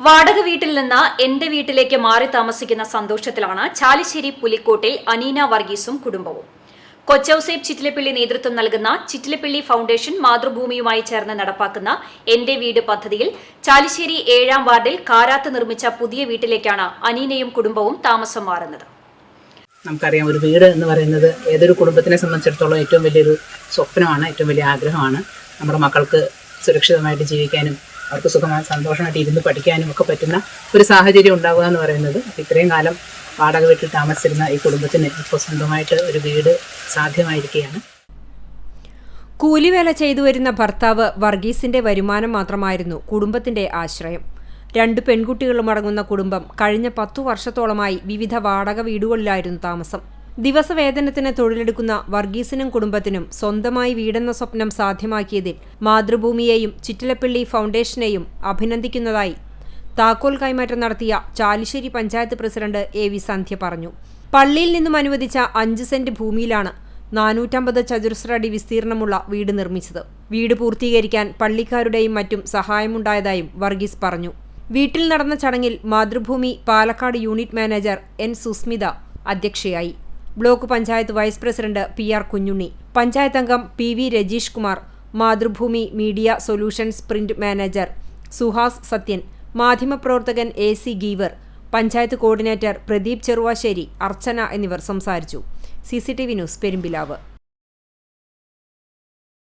വാടക വീട്ടിൽ നിന്ന് എന്റെ വീട്ടിലേക്ക് മാറി താമസിക്കുന്ന സന്തോഷത്തിലാണ് ചാലിശ്ശേരി പുലിക്കോട്ടിൽ അനീന വർഗീസും കുടുംബവും. കൊച്ചൌസേബ് ചിറ്റിലപ്പള്ളി നേതൃത്വം നൽകുന്ന ചിറ്റിലപ്പള്ളി ഫൗണ്ടേഷൻ മാതൃഭൂമിയുമായി ചേർന്ന് നടപ്പാക്കുന്ന എന്റെ വീട് പദ്ധതിയിൽ ചാലിശ്ശേരി ഏഴാം വാർഡിൽ കാരാത്ത് നിർമ്മിച്ച പുതിയ വീട്ടിലേക്കാണ് അനീനയും കുടുംബവും താമസം മാറുന്നത്. നമുക്കറിയാം ഒരു വീട് എന്ന് പറയുന്നത് ഏതൊരു കുടുംബത്തിനെ സംബന്ധിച്ചിടത്തോളം ഏറ്റവും വലിയൊരു സ്വപ്നമാണ് ഏറ്റവും വലിയ ആഗ്രഹമാണ്. നമ്മുടെ മക്കൾക്ക് സുരക്ഷിതമായിട്ട് ജീവിക്കാനും അവർക്ക് സുഖമായി സന്തോഷമായിട്ട് ഇരുന്ന് പഠിക്കാനും ഒക്കെ പറ്റുന്ന ഒരു സാഹചര്യം ഉണ്ടാവുക എന്ന് പറയുന്നത് ഇത്രയും കാലം വാടക വീട്ടിൽ താമസിച്ചിരുന്ന ഈ കുടുംബത്തിന് ഇപ്പോൾ സ്വന്തമായിട്ട് ഒരു വീട് സാധ്യമായിരിക്കുകയാണ്. കൂലിവേല ചെയ്തു വരുന്ന ഭർത്താവ് വർഗീസിന്റെ വരുമാനം മാത്രമായിരുന്നു കുടുംബത്തിന്റെ ആശ്രയം. രണ്ട് പെൺകുട്ടികളും അടങ്ങുന്ന കുടുംബം കഴിഞ്ഞ പത്തു വർഷത്തോളമായി വിവിധ വാടക വീടുകളിലായിരുന്നു താമസം. ദിവസവേതനത്തിന് തൊഴിലെടുക്കുന്ന വർഗീസിനും കുടുംബത്തിനും സ്വന്തമായി വീടെന്ന സ്വപ്നം സാധ്യമാക്കിയതിൽ മാതൃഭൂമിയെയും ചിറ്റിലപ്പള്ളി ഫൗണ്ടേഷനെയും അഭിനന്ദിക്കുന്നതായി താക്കോൽ കൈമാറ്റം നടത്തിയ Chalissery panchayat president A V Sandhya പറഞ്ഞു. പള്ളിയിൽ നിന്നും അനുവദിച്ച അഞ്ച് സെന്റ് ഭൂമിയിലാണ് നാനൂറ്റമ്പത് ചതുരശ്ര അടി വിസ്തീർണമുള്ള വീട് നിർമ്മിച്ചത്. വീട് പൂർത്തീകരിക്കാൻ പള്ളിക്കാരുടെയും മറ്റും സഹായമുണ്ടായതായും വർഗീസ് പറഞ്ഞു. വീട്ടിൽ നടന്ന ചടങ്ങിൽ Mathrubhumi Palakkad unit manager N Susmitha അധ്യക്ഷയായി. Block panchayat vice president P R Kunhunni panchayat അംഗം P V Rajeesh Kumar Mathrubhumi media solutions print manager Suhas Sathyan മാധ്യമപ്രവർത്തകൻ A C Geevar panchayat coordinator Pradeep Cheruvassery Archana എന്നിവർ സംസാരിച്ചു. C news Perumpilavu.